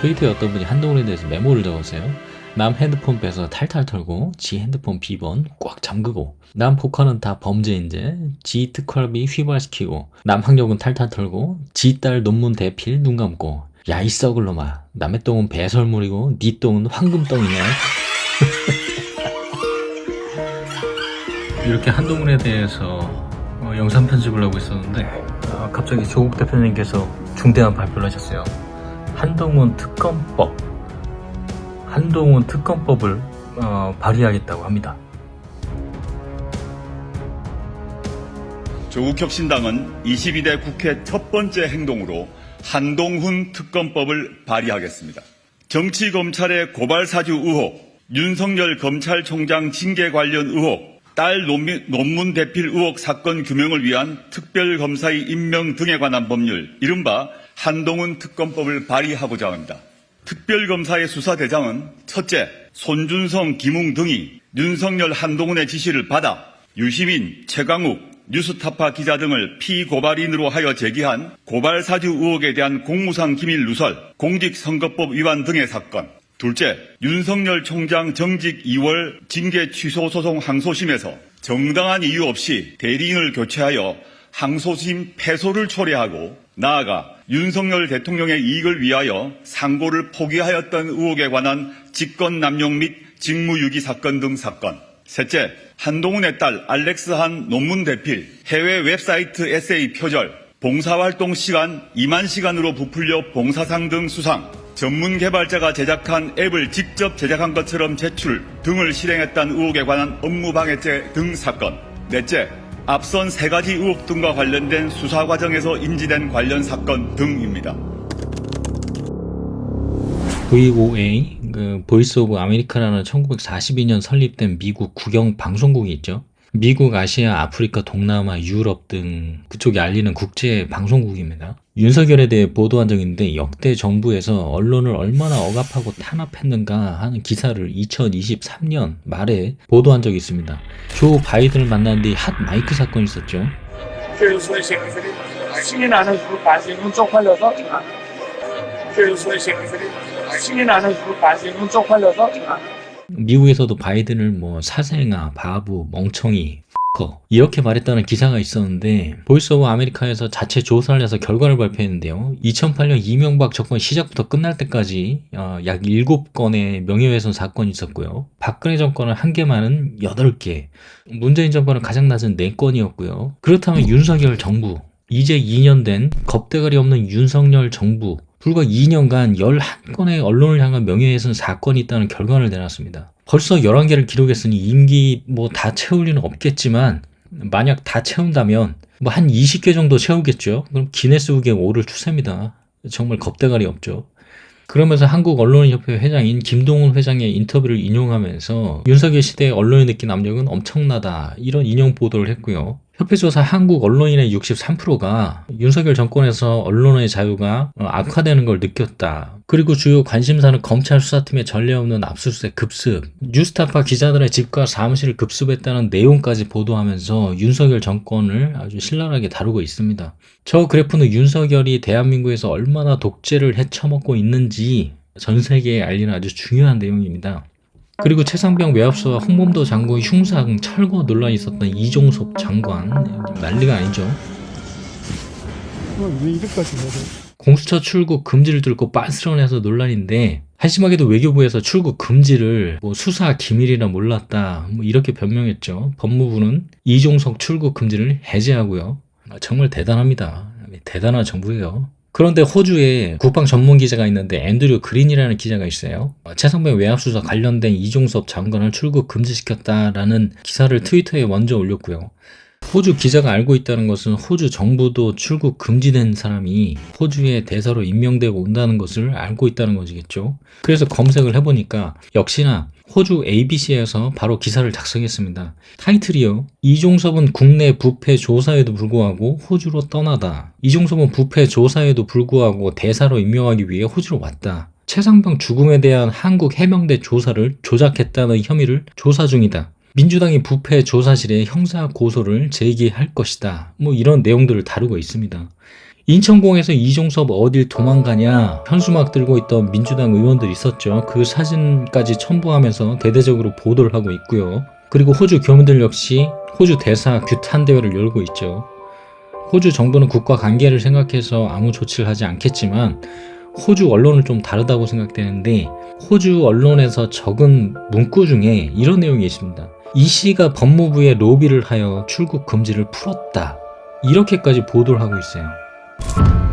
트위터에 어떤 분이 한동훈에 대해서 메모를 적었어요. 남 핸드폰 빼서 탈탈 털고 지 핸드폰 비번 꽉 잠그고 남 포커는 다 범죄인데 지 특활비 휘발시키고 남 학력은 탈탈 털고 지 딸 논문 대필 눈 감고 야 이 썩을 놈아 남의 똥은 배설물이고 네 똥은 황금똥이냐 이렇게 한동훈에 대해서 어, 영상 편집을 하고 있었는데 어, 갑자기 조국 대표님께서 중대한 발표를 하셨어요. 한동훈 특검법, 한동훈 특검법을 어, 발의하겠다고 합니다. 조국혁신당은 22대 국회 첫 번째 행동으로 한동훈 특검법을 발의하겠습니다. 정치 검찰의 고발 사주 의혹, 윤석열 검찰총장 징계 관련 의혹, 딸 논미- 논문 대필 의혹 사건 규명을 위한 특별검사의 임명 등에 관한 법률, 이른바 한동훈 특검법을 발의하고자 합니다. 특별검사의 수사대장은 첫째, 손준성, 김웅 등이 윤석열 한동훈의 지시를 받아 유시민, 최강욱, 뉴스타파 기자 등을 피고발인으로 하여 제기한 고발사주 의혹에 대한 공무상 기밀 누설, 공직선거법 위반 등의 사건. 둘째, 윤석열 총장 정직 2월 징계 취소 소송 항소심에서 정당한 이유 없이 대리인을 교체하여 항소심 패소를 초래하고 나아가 윤석열 대통령의 이익을 위하여 상고를 포기하였던 의혹에 관한 직권 남용 및 직무유기 사건 등 사건. 셋째, 한동훈의 딸 알렉스 한 논문 대필, 해외 웹사이트 에세이 표절, 봉사활동 시간 2만 시간으로 부풀려 봉사상 등 수상, 전문 개발자가 제작한 앱을 직접 제작한 것처럼 제출 등을 실행했다는 의혹에 관한 업무방해죄 등 사건. 넷째, 앞선 세 가지 의혹 등과 관련된 수사 과정에서 인지된 관련 사건 등입니다. VOA, 그 보이스 오브 아메리카라는 1942년 설립된 미국 국영 방송국이 있죠. 미국, 아시아, 아프리카, 동남아, 유럽 등 그쪽이 알리는 국제 방송국입니다. 윤석열에 대해 보도한 적 있는데 역대 정부에서 언론을 얼마나 억압하고 탄압했는가 하는 기사를 2023년 말에 보도한 적이 있습니다. 조 바이든을 만난 뒤 핫 마이크 사건이 있었죠. 신이 나는 그 관심은 쪽팔려서 신이 나는 그 관심은 쪽팔려서 미국에서도 바이든을 뭐 사생아, 바보, 멍청이, 이렇게 말했다는 기사가 있었는데 보이스 오브 아메리카에서 자체 조사를 해서 결과를 발표했는데요. 2008년 이명박 정권 시작부터 끝날 때까지 어, 약 7건의 명예훼손 사건이 있었고요. 박근혜 정권은 한 개만은 8개, 문재인 정권은 가장 낮은 4건이었고요. 그렇다면 윤석열 정부, 이제 2년 된 겁대가리 없는 윤석열 정부 불과 2년간 11건의 언론을 향한 명예훼손 사건이 있다는 결과를 내놨습니다. 벌써 11개를 기록했으니 임기 뭐 다 채울 리는 없겠지만 만약 다 채운다면 뭐 한 20개 정도 채우겠죠. 그럼 기네스북에 오를 추세입니다. 정말 겁대가리 없죠. 그러면서 한국 언론협회 회장인 김동훈 회장의 인터뷰를 인용하면서 윤석열 시대의 언론이 느낀 압력은 엄청나다 이런 인용 보도를 했고요. 협회 조사 한국 언론인의 63%가 윤석열 정권에서 언론의 자유가 어, 악화되는 걸 느꼈다. 그리고 주요 관심사는 검찰 수사팀의 전례 없는 압수수색 급습, 뉴스타파 기자들의 집과 사무실을 급습했다는 내용까지 보도하면서 윤석열 정권을 아주 신랄하게 다루고 있습니다. 저 그래프는 윤석열이 대한민국에서 얼마나 독재를 헤쳐먹고 있는지 전 세계에 알리는 아주 중요한 내용입니다. 그리고 최상병 외압수와 홍범도 장군 흉상 철거 논란이 있었던 이종섭 장관 난리가 아니죠. 왜 이렇게까지 해야 돼? 공수처 출국 금지를 들고 빤스런해서 논란인데 한심하게도 외교부에서 출국 금지를 뭐 수사 기밀이라 몰랐다 뭐 이렇게 변명했죠. 법무부는 이종석 출국 금지를 해제하고요. 아, 정말 대단합니다. 대단한 정부예요. 그런데 호주에 국방 전문 기자가 있는데 앤드류 그린이라는 기자가 있어요. 어, 최상병 외압 수사 관련된 이종섭 장관을 출국 금지시켰다라는 기사를 트위터에 먼저 올렸고요. 호주 기자가 알고 있다는 것은 호주 정부도 출국 금지된 사람이 호주에 대사로 임명되고 온다는 것을 알고 있다는 것이겠죠. 그래서 검색을 해보니까 역시나 호주 ABC에서 바로 기사를 작성했습니다. 타이틀이요. 이종섭은 국내 부패 조사에도 불구하고 호주로 떠나다. 이종섭은 부패 조사에도 불구하고 대사로 임명하기 위해 호주로 왔다. 최상병 죽음에 대한 한국 해병대 조사를 조작했다는 혐의를 조사 중이다. 민주당이 부패 조사실에 형사 고소를 제기할 것이다. 뭐 이런 내용들을 다루고 있습니다. 인천공에서 이종섭 어딜 도망가냐 현수막 들고 있던 민주당 의원들 있었죠. 그 사진까지 첨부하면서 대대적으로 보도를 하고 있고요. 그리고 호주 교민들 역시 호주 대사 규탄 대회를 열고 있죠. 호주 정부는 국가 관계를 생각해서 아무 조치를 하지 않겠지만 호주 언론은 좀 다르다고 생각되는데 호주 언론에서 적은 문구 중에 이런 내용이 있습니다. 이 씨가 법무부에 로비를 하여 출국 금지를 풀었다. 이렇게까지 보도를 하고 있어요.